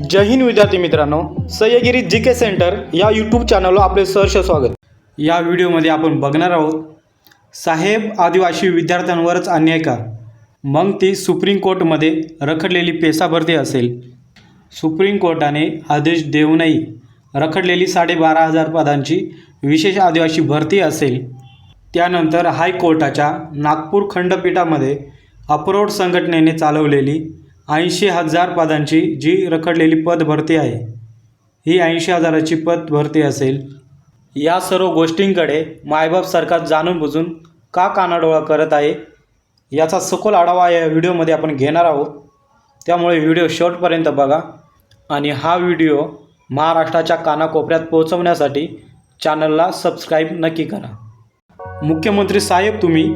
जय हिंद विद्यार्थी मित्रांनो सह्यगिरी जी के सेंटर या यूट्यूब चॅनलवर आपले सहर्ष स्वागत. या व्हिडिओमध्ये आपण बघणार आहोत साहेब आदिवासी विद्यार्थ्यांवरच अन्याय का? मग ती सुप्रीम कोर्टमध्ये रखडलेली पेसा भरती असेल. सुप्रीम कोर्टाने आदेश देऊनही रखडलेली साडेबारा हजार पदांची विशेष आदिवासी भरती असेल. त्यानंतर हायकोर्टाच्या नागपूर खंडपीठामध्ये अप्रोड संघटनेने चालवलेली ऐंशी हजार पदांची जी रखडलेली पद भरती आहे ही ऐंशी हजाराची पद भरती असेल. या सर्व गोष्टींकडे मायबाप सरकार जाणून बुजून का कानाडोळा करत आहे याचा सखोल आढावा या व्हिडिओमध्ये आपण घेणार आहोत. त्यामुळे व्हिडिओ शेवटपर्यंत बघा आणि हा व्हिडिओ महाराष्ट्राच्या कानाकोपऱ्यात पोहोचवण्यासाठी चॅनलला सबस्क्राईब नक्की करा. मुख्यमंत्री साहेब तुम्ही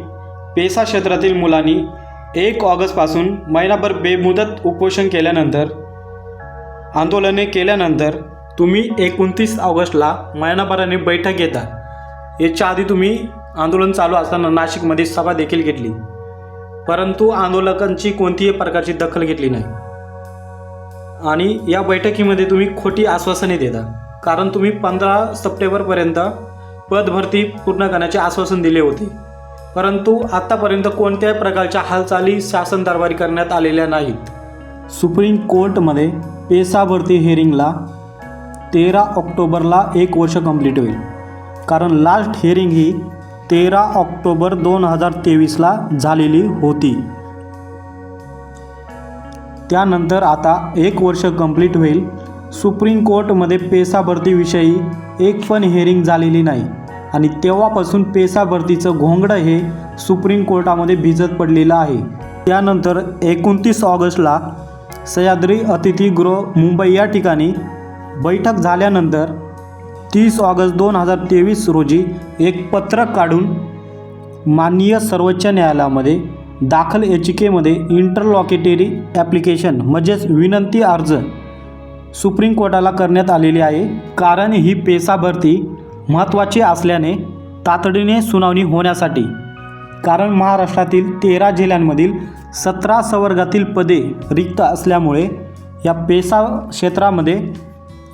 पेसा क्षेत्रातील मुलांनी एक ऑगस्टपासून महिनाभर बेमुदत उपोषण केल्यानंतर आंदोलने केल्यानंतर तुम्ही एकोणतीस ऑगस्टला महिनाभराने बैठक घेता. याच्या आधी तुम्ही आंदोलन चालू असताना नाशिकमध्ये सभा देखील घेतली. परंतु आंदोलकांची कोणतीही प्रकारची दखल घेतली नाही. आणि या बैठकीमध्ये तुम्ही खोटी आश्वासने देता. कारण तुम्ही पंधरा सप्टेंबरपर्यंत पदभरती पूर्ण करण्याचे आश्वासन दिले होते. परंतु आत्तापर्यंत कोणत्याही प्रकारच्या हालचाली शासन दरबारी करण्यात आलेल्या नाहीत. सुप्रीम कोर्टमध्ये पेसा भरती हिअरिंगला तेरा ऑक्टोबरला एक वर्ष कंप्लीट होईल. कारण लास्ट हिअरिंग ही तेरा ऑक्टोबर दोन हजार तेवीसला झालेली होती. त्यानंतर आता एक वर्ष कंप्लीट होईल. सुप्रीम कोर्टमध्ये पेसा भरतीविषयी एक पण हिअरिंग झालेली नाही. आणि तेव्हापासून पेसा भरतीचं घोंगडं हे सुप्रीम कोर्टामध्ये भिजत पडलेलं आहे. त्यानंतर एकोणतीस ऑगस्टला सह्याद्री अतिथीगृह मुंबई या ठिकाणी बैठक झाल्यानंतर तीस ऑगस्ट दोन हजार तेवीस रोजी एक पत्रक काढून माननीय सर्वोच्च न्यायालयामध्ये दाखल याचिकेमध्ये इंटरलॉकेटरी ॲप्लिकेशन म्हणजेच विनंती अर्ज सुप्रीम कोर्टाला करण्यात आलेली आहे. कारण ही पेसा भरती महत्त्वाचे असल्याने तातडीने सुनावणी होण्यासाठी कारण महाराष्ट्रातील तेरा जिल्ह्यांमधील सतरा संवर्गातील पदे रिक्त असल्यामुळे या पेसा क्षेत्रामध्ये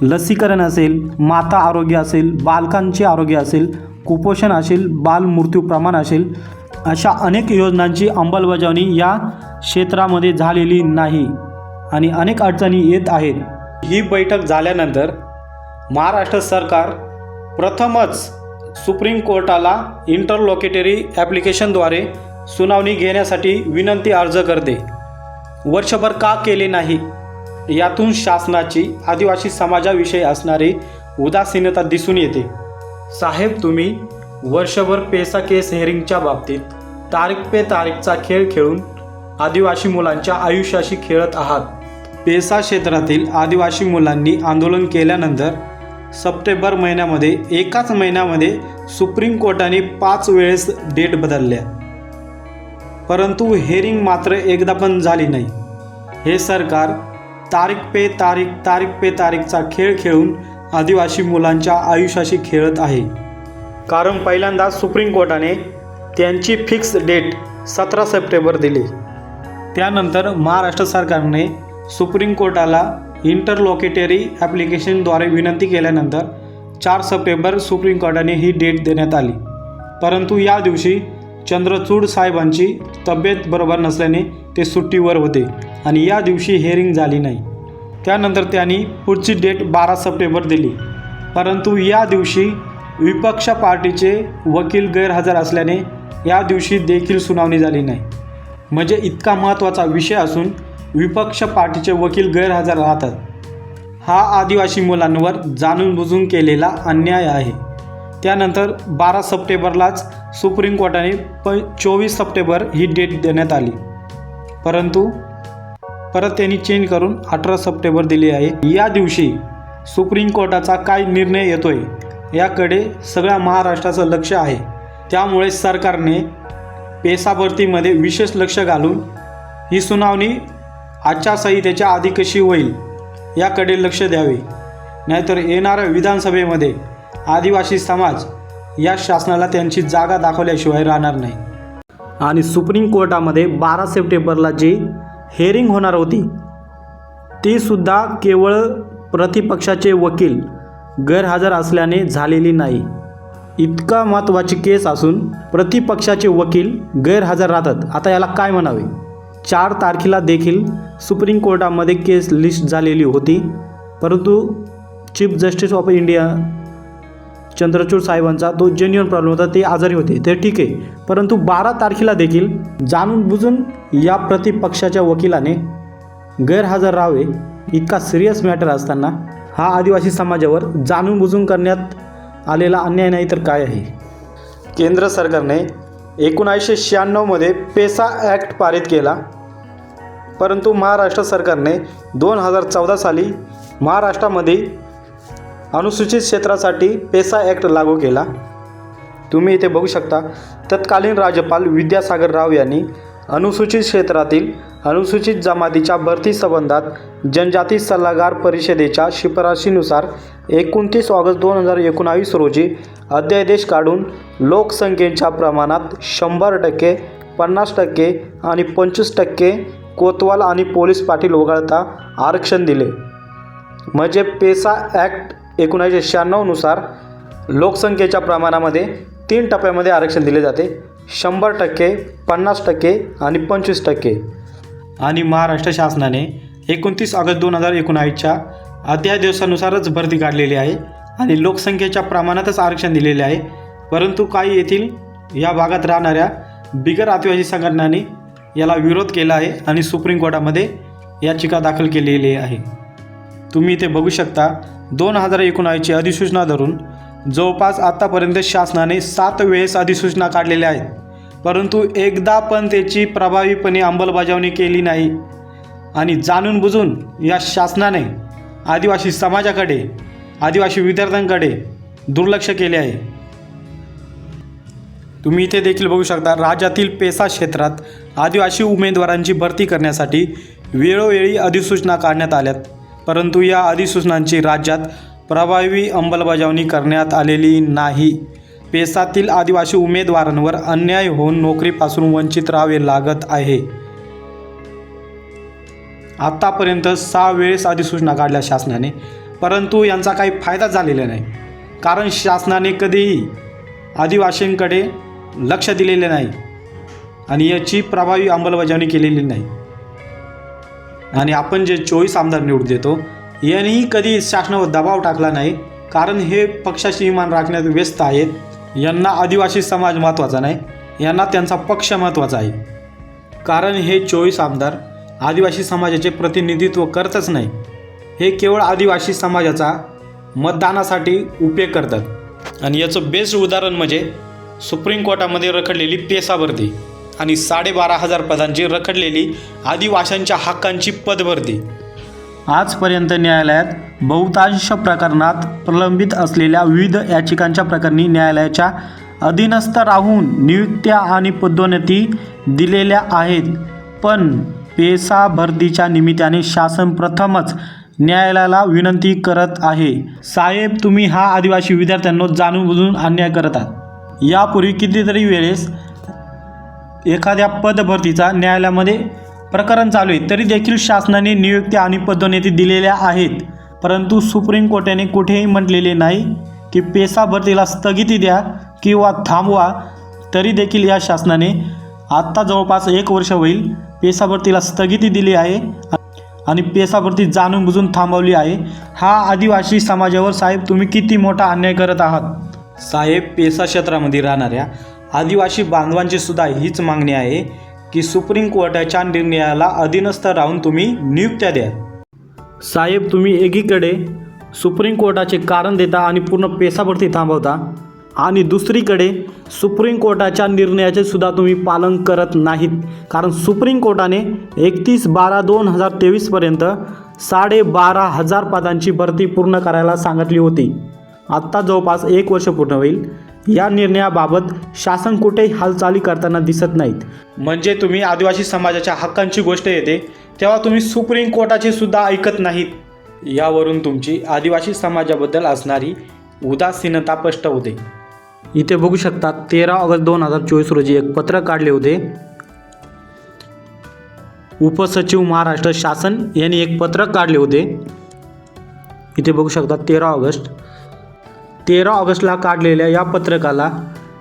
लसीकरण असेल माता आरोग्य असेल बालकांचे आरोग्य असेल कुपोषण असेल बालमृत्यू प्रमाण असेल अशा अनेक योजनांची अंमलबजावणी या क्षेत्रामध्ये झालेली नाही आणि अनेक अडचणी येत आहेत. ही बैठक झाल्यानंतर महाराष्ट्र सरकार प्रथमच सुप्रीम कोर्टाला इंटरलॉकेटरी ॲप्लिकेशनद्वारे सुनावणी घेण्यासाठी विनंती अर्ज करते. वर्षभर का केले नाही? यातून शासनाची आदिवासी समाजाविषयी असणारी उदासीनता दिसून येते. साहेब तुम्ही वर्षभर पेसा केस हेरिंगच्या बाबतीत तारीख पे तारीखचा खेळ खेळून आदिवासी मुलांच्या आयुष्याशी खेळत आहात. पेसा क्षेत्रातील आदिवासी मुलांनी आंदोलन केल्यानंतर सप्टेंबर महिन्यामध्ये एकाच महिन्यामध्ये सुप्रीम कोर्टाने पाच वेळेस डेट बदलल्या. परंतु हेरिंग मात्र एकदा पण झाली नाही. हे सरकार तारीख पे तारीख तारीख पे तारीखचा खेळ खेळून आदिवासी मुलांच्या आयुष्याशी खेळत आहे. कारण पहिल्यांदा सुप्रीम कोर्टाने त्यांची फिक्स डेट सतरा सप्टेंबर दिली. त्यानंतर महाराष्ट्र सरकारने सुप्रीम कोर्टाला इंटरलॉकेटरी ॲप्लिकेशनद्वारे विनंती केल्यानंतर चार सप्टेंबर सुप्रीम कोर्टाने ही डेट देण्यात आली. परंतु या दिवशी चंद्रचूड साहेबांची तब्येत बरोबर नसल्याने ते सुट्टीवर होते आणि या दिवशी हेअरिंग झाली नाही. त्यानंतर त्यांनी पुढची डेट बारा सप्टेंबर दिली. परंतु या दिवशी विपक्ष पार्टीचे वकील गैरहजर असल्याने या दिवशी देखील सुनावणी झाली नाही. म्हणजे इतका महत्त्वाचा विषय असून विपक्ष पार्टीचे वकील गैरहजर राहतात. हा आदिवासी मुलांवर जाणून बुजून केलेला अन्याय आहे. त्यानंतर बारा सप्टेंबरलाच सुप्रीम कोर्टाने प चोवीस सप्टेंबर ही डेट देण्यात आली. परंतु परत त्यांनी चेंज करून अठरा सप्टेंबर दिली आहे. या दिवशी सुप्रीम कोर्टाचा काय निर्णय येतोय याकडे सगळ्या महाराष्ट्राचं लक्ष आहे. त्यामुळे सरकारने पेसाभरतीमध्ये विशेष लक्ष घालून ही सुनावणी आचारसंहितेच्या आधी कशी होईल याकडे लक्ष द्यावे. नाहीतर येणाऱ्या विधानसभेमध्ये आदिवासी समाज या शासनाला त्यांची जागा दाखवल्याशिवाय राहणार नाही. आणि सुप्रीम कोर्टामध्ये बारा सप्टेंबरला जी हेअरिंग होणार होती तीसुद्धा केवळ प्रतिपक्षाचे वकील गैरहजर असल्याने झालेली नाही. इतका महत्त्वाची केस असून प्रतिपक्षाचे वकील गैरहजर राहतात. आता याला काय म्हणावे? चार तारखेला देखील सुप्रीम कोर्टामध्ये केस लिस्ट झालेली होती. परंतु chief justice of India Chandrachud साहेबांचा तो जेन्युअन प्रॉब्लेम होता ते आजारी होते. ते ठीक आहे. परंतु बारा तारखेला देखील जाणून बुजून या प्रतिपक्षाच्या वकिलाने गैरहजर राहावे इतका सिरियस मॅटर असताना हा आदिवासी समाजावर जाणून बुजून करण्यात आलेला अन्याय नाही तर काय आहे? केंद्र सरकारने एकोणीसशे शहाण्णवमध्ये पेसा ॲक्ट पारित केला. परंतु महाराष्ट्र सरकारने दोन हजार चौदा साली महाराष्ट्रामध्ये अनुसूचित क्षेत्रासाठी पेसा ॲक्ट लागू केला. तुम्ही इथे बघू शकता तत्कालीन राज्यपाल विद्यासागर राव यांनी अनुसूचित क्षेत्रातील अनुसूचित जमातीच्या भरती संबंधात जनजाती सल्लागार परिषदेच्या शिफारशीनुसार एकोणतीस ऑगस्ट दोन हजार एकोणावीस रोजी अध्यादेश काढून लोकसंख्येच्या प्रमाणात शंभर टक्के पन्नास टक्के आणि पंचवीस टक्के कोतवाल आणि पोलीस पाटील वगळता आरक्षण दिले. म्हणजे पेसा ॲक्ट एकोणीसशे शहाण्णवनुसार लोकसंख्येच्या प्रमाणामध्ये तीन टप्प्यामध्ये आरक्षण दिले जाते. शंभर टक्के पन्नास टक्के आणि पंचवीस टक्के. आणि महाराष्ट्र शासनाने एकोणतीस ऑगस्ट दोन हजार एकोणावीसच्या अध्यादेशानुसारच भरती काढलेली आहे आणि लोकसंख्येच्या प्रमाणातच आरक्षण दिलेले आहे. परंतु काही येथील या भागात राहणाऱ्या बिगर आदिवासी संघटनांनी याला विरोध केला आहे आणि सुप्रीम कोर्टामध्ये याचिका दाखल केलेली आहे. तुम्ही इथे बघू शकता दोन हजार एकोणावीसची अधिसूचना धरून जवळपास आत्तापर्यंत शासनाने सात वेळेस अधिसूचना काढलेल्या आहेत. परंतु एकदा पण त्याची प्रभावीपणे अंमलबजावणी केली नाही. आणि जाणून बुजून या शासनाने आदिवासी समाजाकडे आदिवासी विद्यार्थ्यांकडे दुर्लक्ष केले आहे. तुम्ही इथे देखील बघू शकता राज्यातील पेसा क्षेत्रात आदिवासी उमेदवारांची भरती करण्यासाठी वेळोवेळी अधिसूचना काढण्यात आल्यात. परंतु या अधिसूचनांची राज्यात प्रभावी अंमलबजावणी करण्यात आलेली नाही. पेसातील आदिवासी उमेदवारांवर अन्याय होऊन नोकरीपासून वंचित राहावे लागत आहे. आत्तापर्यंत सहा वेळेस अधिसूचना काढल्या शासनाने परंतु यांचा काही फायदा झालेला नाही. कारण शासनाने कधीही आदिवासींकडे लक्ष दिलेले नाही आणि याची प्रभावी अंमलबजावणी केलेली नाही. आणि आपण जे चोवीस आमदार निवडून देतो यांनीही कधी शासनावर दबाव टाकला नाही. कारण हे पक्षाशी इमान राखण्यात व्यस्त आहेत. यांना आदिवासी समाज महत्त्वाचा नाही यांना त्यांचा पक्ष महत्त्वाचा आहे. कारण हे चोवीस आमदार आदिवासी समाजाचे प्रतिनिधित्व करतच नाही. हे केवळ आदिवासी समाजाचा मतदानासाठी उपयोग करतात. आणि याचं बेस्ट उदाहरण म्हणजे सुप्रीम कोर्टामध्ये रखडलेली पेसा भरती आणि साडेबारा हजार पदांची रखडलेली आदिवाशांच्या हक्कांची पदभरती आजपर्यंत न्यायालयात बहुतांश प्रकरणात प्रलंबित असलेल्या विविध याचिकांच्या प्रकरणी न्यायालयाच्या अधीनस्थ राहून नियुक्त्या आणि पदोन्नती दिलेल्या आहेत. पण पेसा भरतीच्या निमित्ताने शासन प्रथमच न्यायालयाला विनंती करत आहे. साहेब तुम्ही हा आदिवासी विद्यार्थ्यांना जाणून बुजून अन्याय करत आहात. यापूर्वी कितीतरी वेळेस एखाद्या पदभरतीचा न्यायालयामध्ये प्रकरण चालू आहे तरी देखील शासनाने नियुक्त्या आणि पदोन्नती दिलेल्या आहेत. परंतु सुप्रीम कोर्टाने कुठेही म्हटलेले नाही की पेसा भरतीला स्थगिती द्या किंवा थांबवा तरी देखील या शासनाने आत्ता जवळपास एक वर्ष होईल पेसा भरतीला स्थगिती दिली आहे आणि पेसा भरती जाणून बुजून थांबवली आहे. हा आदिवासी समाजावर साहेब तुम्ही किती मोठा अन्याय करत आहात? साहेब पेसा क्षेत्रामध्ये राहणाऱ्या आदिवासी बांधवांची सुद्धा हीच मागणी आहे की सुप्रीम कोर्टाच्या निर्णयाला अधीनस्थ राहून तुम्ही नियुक्त्या द्या. साहेब तुम्ही एकीकडे सुप्रीम कोर्टाचे कारण देता आणि पूर्ण पेसाभरती थांबवता आणि दुसरीकडे सुप्रीम कोर्टाच्या निर्णयाचे सुद्धा तुम्ही पालन करत नाहीत. कारण सुप्रीम कोर्टाने एकतीस बारा दोन हजार तेवीसपर्यंत साडेबारा हजार पदांची भरती पूर्ण करायला सांगितली होती. आत्ता जवळपास एक वर्ष पूर्ण होईल. या निर्णयाबाबत शासन कुठेही हालचाली करताना दिसत नाहीत. म्हणजे तुम्ही आदिवासी समाजाच्या हक्कांची गोष्ट येते. तेव्हा तुम्ही सुप्रीम कोर्टाचे सुद्धा ऐकत नाहीत. यावरून तुमची आदिवासी समाजाबद्दल असणारी उदासीनता स्पष्ट होते. इथे बघू शकता तेरा ऑगस्ट दोन हजार चोवीस रोजी एक पत्र काढले होते. उपसचिव महाराष्ट्र शासन यांनी एक पत्रक काढले होते. इथे बघू शकता तेरा ऑगस्ट. तेरा ऑगस्टला काढलेल्या या पत्रकाला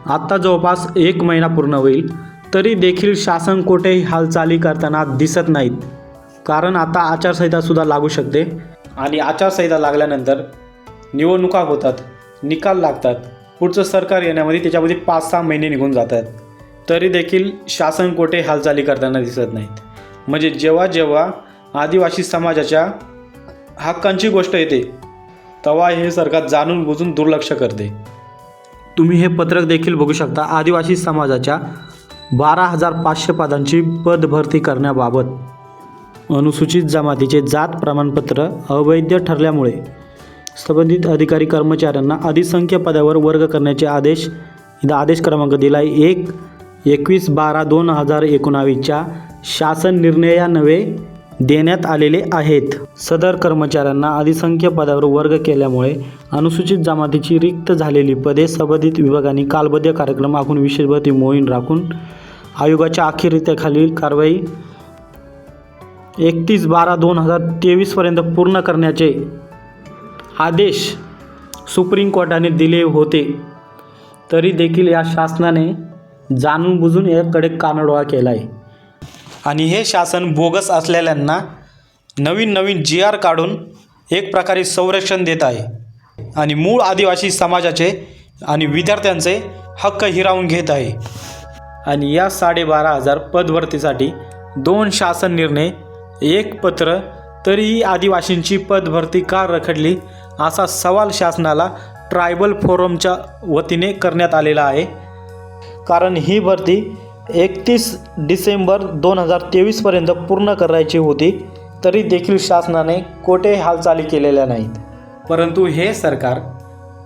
आत्ता जवळपास एक महिना पूर्ण होईल तरी देखील शासन कोठेही हालचाली करताना दिसत नाहीत. कारण आता आचारसंहितासुद्धा लागू शकते. आणि आचारसंहिता लागल्यानंतर निवडणुका होतात निकाल लागतात. पुढचं सरकार येण्यामध्ये त्याच्यामध्ये पाच सहा महिने निघून जातात. तरी देखील शासन कोठे हालचाली करताना दिसत नाहीत. म्हणजे जेव्हा जेव्हा आदिवासी समाजाच्या हक्कांची गोष्ट येते तेव्हा हे सरकार जाणून बुजून दुर्लक्ष करते. तुम्ही हे पत्रक देखील बघू शकता. आदिवासी समाजाच्या बारा हजार पाचशे पदांची पदभरती करण्याबाबत. अनुसूचित जमातीचे जात प्रमाणपत्र अवैध ठरल्यामुळे संबंधित अधिकारी कर्मचाऱ्यांना अधिसंख्य पदावर वर्ग करण्याचे आदेश आदेश क्रमांक दिला एक एकवीस बारा दोन हजार एकोणावीसच्या शासन निर्णयानवे देण्यात आलेले आहेत. सदर कर्मचाऱ्यांना अधिसंख्य पदावर वर्ग केल्यामुळे अनुसूचित जमातीची रिक्त झालेली पदे संबंधित विभागांनी कालबद्ध कार्यक्रम आखून विशेष भरती मोहीम राखून आयोगाच्या अखेरीत्याखालील कारवाई एकतीस बारा दोन हजार तेवीसपर्यंत पूर्ण करण्याचे आदेश सुप्रीम कोर्टाने दिले होते. तरी देखील या शासनाने जाणून बुजून याकडे कानडोळा केला आहे आणि हे शासन बोगस असलेल्यांना नवीन नवीन जी आर काढून एक प्रकारे संरक्षण देत आहे. आणि मूळ आदिवासी समाजाचे आणि विद्यार्थ्यांचे हक्क हिरावून घेत आहे. आणि या साडेबारा हजार पदभरतीसाठी दोन शासन निर्णय एक पत्र तरीही आदिवासींची पदभरती का रखडली असा सवाल शासनाला ट्रायबल फोरमच्या वतीने करण्यात आलेला आहे. कारण ही भरती एकतीस डिसेंबर दोन हजार तेवीसपर्यंत पूर्ण करायची होती तरी देखील शासनाने कोठे हालचाली केलेल्या नाहीत. परंतु हे सरकार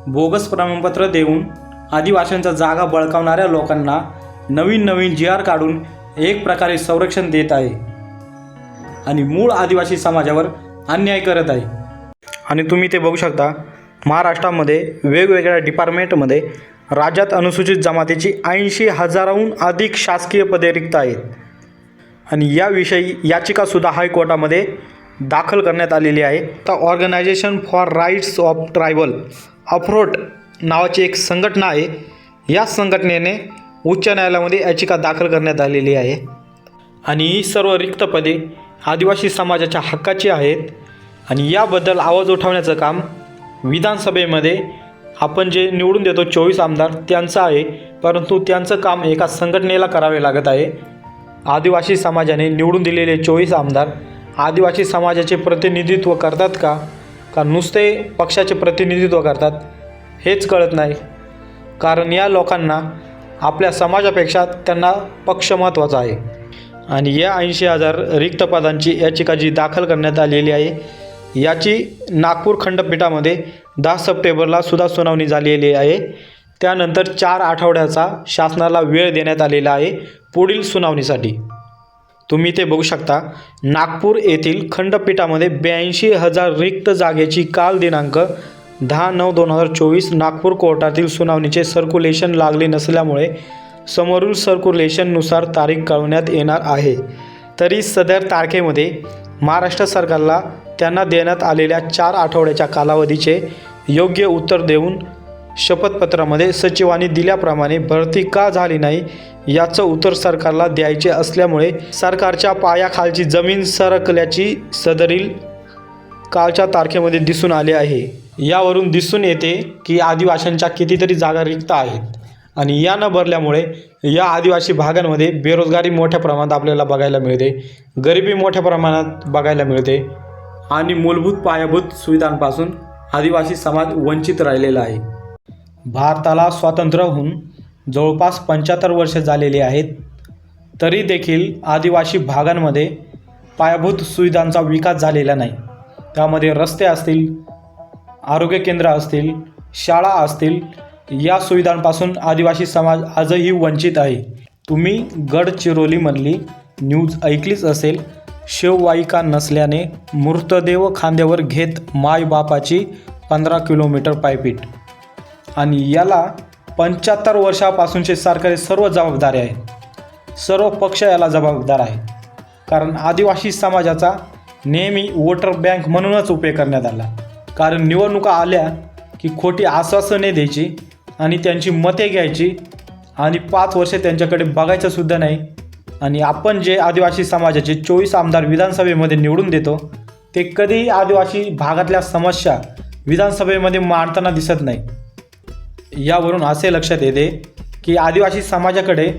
बोगस प्रमाणपत्र देऊन आदिवासींच्या जागा बळकावणाऱ्या लोकांना नवीन नवीन जी आर काढून एक प्रकारे संरक्षण देत आहे. आणि मूळ आदिवासी समाजावर अन्याय करत आहे. आणि तुम्ही ते बघू शकता महाराष्ट्रामध्ये वेगवेगळ्या डिपार्टमेंटमध्ये राज्यात अनुसूचित जमातीची ऐंशी हजाराहून अधिक शासकीय पदे रिक्त आहेत. आणि याविषयी याचिकासुद्धा हायकोर्टामध्ये दाखल करण्यात आलेली आहे. तर organisation for rights of tribal अफ्रोट नावाची एक संघटना आहे. या संघटनेने उच्च न्यायालयामध्ये याचिका दाखल करण्यात आलेली आहे. आणि ही सर्व रिक्त पदे आदिवासी समाजाच्या हक्काची आहेत. आणि याबद्दल आवाज उठवण्याचं काम विधानसभेमध्ये आपण जे निवडून देतो चोवीस आमदार त्यांचं आहे. परंतु त्यांचं काम एका संघटनेला करावे लागत आहे. आदिवासी समाजाने निवडून दिलेले चोवीस आमदार आदिवासी समाजाचे प्रतिनिधित्व करतात का? का नुसते पक्षाचे प्रतिनिधित्व करतात? हेच कळत नाही. कारण या लोकांना आपल्या समाजापेक्षा त्यांना पक्ष महत्त्वाचा आहे. आणि या ऐंशी हजार रिक्त पदांची याचिका जी दाखल करण्यात आलेली आहे याची नागपूर खंडपीठामध्ये दहा सप्टेंबरला सुद्धा सुनावणी झालेली आहे. त्यानंतर चार आठवड्याचा शासनाला वेळ देण्यात आलेला आहे पुढील सुनावणीसाठी. तुम्ही ते बघू शकता नागपूर येथील खंडपीठामध्ये ब्याऐंशी हजार रिक्त जागेची काल दिनांक दहा नऊ दोन हजार चोवीस नागपूर कोर्टातील सुनावणीचे सर्क्युलेशन लागले नसल्यामुळे समोरील सर्क्युलेशननुसार तारीख कळवण्यात येणार आहे. तरी सदर तारखेमध्ये महाराष्ट्र सरकारला त्यांना देण्यात आलेल्या चार आठवड्याच्या कालावधीचे योग्य उत्तर देऊन शपथपत्रामध्ये सचिवांनी दिल्याप्रमाणे भरती का झाली नाही याचं उत्तर सरकारला द्यायचे असल्यामुळे सरकारच्या पायाखालची जमीन सरकल्याची सदरील कालच्या तारखेमध्ये दिसून आले आहे. यावरून दिसून येते की आदिवाशांच्या कितीतरी जागा रिक्त आहेत. आणि या न भरल्यामुळे या आदिवासी भागांमध्ये बेरोजगारी मोठ्या प्रमाणात आपल्याला बघायला मिळते. गरिबी मोठ्या प्रमाणात बघायला मिळते. आणि मूलभूत पायाभूत सुविधांपासून आदिवासी समाज वंचित राहिलेला आहे. भारताला स्वातंत्र्य होऊन जवळपास पंच्याहत्तर वर्षे झालेली आहेत तरी देखील आदिवासी भागांमध्ये पायाभूत सुविधांचा विकास झालेला नाही. त्यामध्ये रस्ते असतील आरोग्य केंद्र असतील शाळा असतील या सुविधांपासून आदिवासी समाज आजही वंचित आहे. तुम्ही गडचिरोलीमधली न्यूज ऐकलीच असेल शेववाहिका नसल्याने मृतदेव खांद्यावर घेत मायबापाची पंधरा किलोमीटर पायपीट. आणि याला पंच्याहत्तर वर्षापासूनचे सरकारी सर्व जबाबदारी आहे. सर्व पक्ष याला जबाबदार आहे. कारण आदिवासी समाजाचा नेहमी वोटर बँक म्हणूनच उपयोग करण्यात आला. कारण निवडणुका आल्या की खोटी आश्वासने द्यायची आणि त्यांची मते घ्यायची. आणि पाच वर्षे त्यांच्याकडे बघायचंसुद्धा नाही. आणि आपण जे आदिवासी समाजाचे चोवीस आमदार विधानसभेमध्ये निवडून देतो ते कधीही आदिवासी भागातल्या समस्या विधानसभेमध्ये मांडताना दिसत नाही. यावरून असे लक्षात येते की आदिवासी समाजाकडे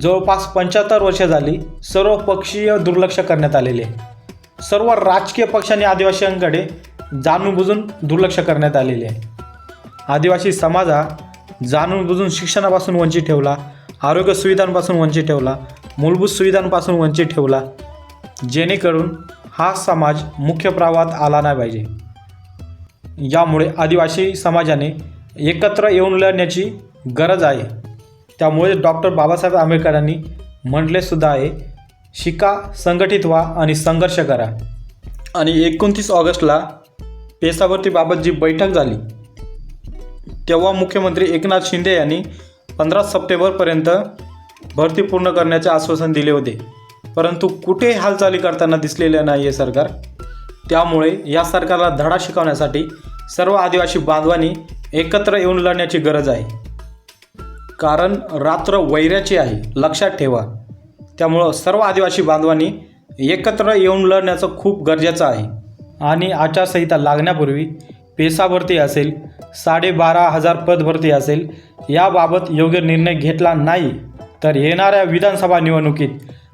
जवळपास पंच्याहत्तर वर्ष झाली सर्व पक्षीय दुर्लक्ष करण्यात आलेले आहे. सर्व राजकीय पक्षांनी आदिवासींकडे जाणून बुजून दुर्लक्ष करण्यात आलेले आहे. आदिवासी समाज हा जाणून बुजून शिक्षणापासून वंचित ठेवला आरोग्य सुविधांपासून वंचित ठेवला मूलभूत सुविधांपासून वंचित ठेवला. जेणेकरून हा समाज मुख्य प्रवाहात आला नाही पाहिजे. यामुळे आदिवासी समाजाने एकत्र येऊन लढण्याची गरज आहे. त्यामुळे डॉक्टर बाबासाहेब आंबेडकरांनी म्हटले सुद्धा आहे शिका संघटित व्हा आणि संघर्ष करा. आणि एकोणतीस ऑगस्टला पेसाभरतीबाबत जी बैठक झाली. तेव्हा मुख्यमंत्री एकनाथ शिंदे यांनी पंधरा सप्टेंबरपर्यंत भरती पूर्ण करण्याचे आश्वासन दिले होते. परंतु कुठे हालचाली करताना दिसलेले नाही आहे सरकार. त्यामुळे या सरकारला धडा शिकवण्यासाठी सर्व आदिवासी बांधवांनी एकत्र येऊन लढण्याची गरज आहे. कारण रात्र वैऱ्याची आहे लक्षात ठेवा. त्यामुळं सर्व आदिवासी बांधवांनी एकत्र येऊन लढण्याचं खूप गरजेचं आहे. आणि आचारसंहिता लागण्यापूर्वी पेसाभरती असेल साडेबारा हजार पद भरती असेल. याबाबत योग्य निर्णय घेतला नाही तर येणाऱ्या विधानसभा निवडणुकीत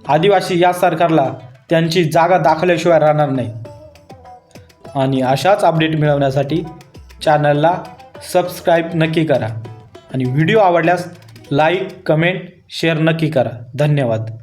आदिवासी या सरकारला त्यांची जागा दाखवल्याशिवाय राहणार नाही. आणि अशाच अपडेट मिळवण्यासाठी चॅनलला सबस्क्राईब नक्की करा. आणि व्हिडिओ आवडल्यास लाईक कमेंट शेअर नक्की करा. धन्यवाद.